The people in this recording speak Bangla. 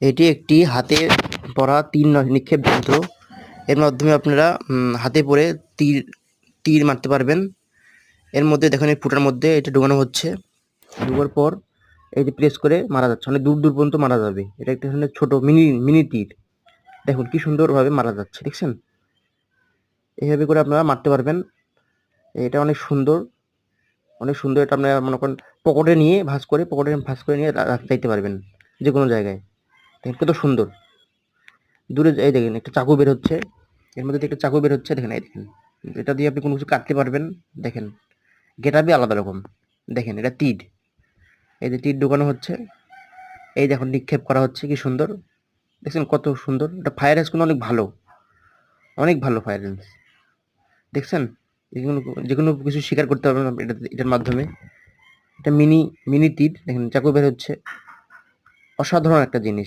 এটি একটি হাতে পরা তীর নিক্ষেপ যন্ত্র। এর মাধ্যমে আপনারা হাতে পরে তীর তীর মারতে পারবেন। এর মধ্যে দেখেন, এই ফুটার মধ্যে এটা ঢোকানো হচ্ছে। ঢোকার পর এটি প্রেস করে মারা যাচ্ছে। অনেক দূর দূর পর্যন্ত মারা যাবে। এটা একটা ধরনের ছোট মিনি মিনি তীর। দেখুন, কি সুন্দরভাবে মারা যাচ্ছে, দেখছেন? এইভাবে করে আপনারা মারতে পারবেন। এটা অনেক সুন্দর। অনেক সুন্দর এটা আপনারা মনে করেন, পকেটে নিয়ে ভাঁজ করে, পকেটে ভাঁজ করে নিয়ে রাখতে পারবেন। যে কোনো জায়গায়। দেখেন কত সুন্দর। দূরে এই দেখেন একটা চাকু বের হচ্ছে। এর মধ্যে একটা চাকু বের হচ্ছে, দেখেন এই দেখেন। এটা দিয়ে আপনি কোনো কিছু কাটতে পারবেন, দেখেন। গেটাবি আলাদা রকম, দেখেন এটা তীর। এই যে তীর ঢোকানো হচ্ছে, এই দেখুন নিক্ষেপ করা হচ্ছে, কি সুন্দর। দেখছেন কত সুন্দর, এটা ফায়ার রেঞ্জ কিন্তু অনেক ভালো। অনেক ভালো ফায়ার রেঞ্জ দেখছেন? যেগুলো যে কোনো কিছু শিকার করতে পারবেন এটা, এটার মাধ্যমে। এটা মিনি মিনি তীর, দেখেন, চাকু বের হচ্ছে। অসাধারণ একটা জিনিস।